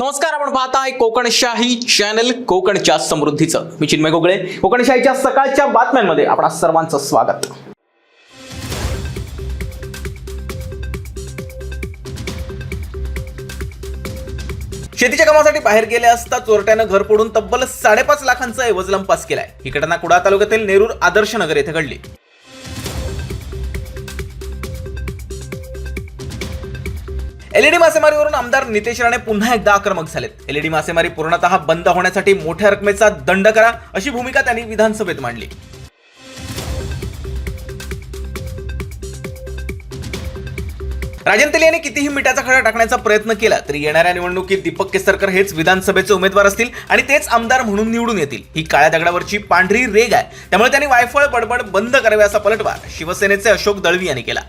नमस्कार आपण पाहताय कोकणशाही चॅनल कोकणच्या समृद्धीचं. मी चिन्मय गोगळे. कोकणशाहीच्या सकाळच्या बातम्यांमध्ये आपणा सर्वांचं स्वागत. शेतीच्या कामासाठी बाहेर गेले असता चोरट्यानं घर फोडून तब्बल साडेपाच लाखांचा एवज लंपास केलाय. ही घटना कुडा तालुक्यातील नेरूर आदर्श नगर येथे घडली. एलईडी मासेमारीवरून आमदार नितेश राणे पुन्हा एकदा आक्रमक झालेत. एलईडी मासेमारी पूर्णतः बंद होण्यासाठी मोठ्या रकमेचा दंड करा अशी भूमिका त्यांनी विधानसभेत मांडली. राजन तेली यांनी कितीही मिठाचा खडा टाकण्याचा प्रयत्न केला तरी येणाऱ्या निवडणुकीत दीपक केसरकर हेच विधानसभेचे उमेदवार असतील आणि तेच आमदार म्हणून निवडून येतील. ही काळ्या दगडावरची पांढरी रेग आहे. त्यामुळे त्यांनी वायफळ बडबड बंद करावी असा पलटवार शिवसेनेचे अशोक दळवी यांनी केला.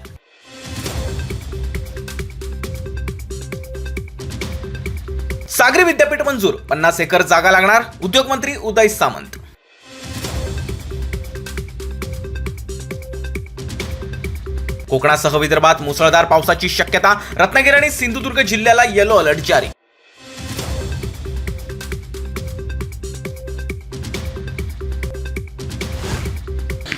सागरी विद्यापीठ मंजूर पन्नास एकर जागा लागणार उद्योगमंत्री उदय सामंत. कोकणासह विदर्भात मुसळधार पावसाची शक्यता रत्नागिरी आणि सिंधुदुर्ग जिल्ह्याला येलो अलर्ट जारी.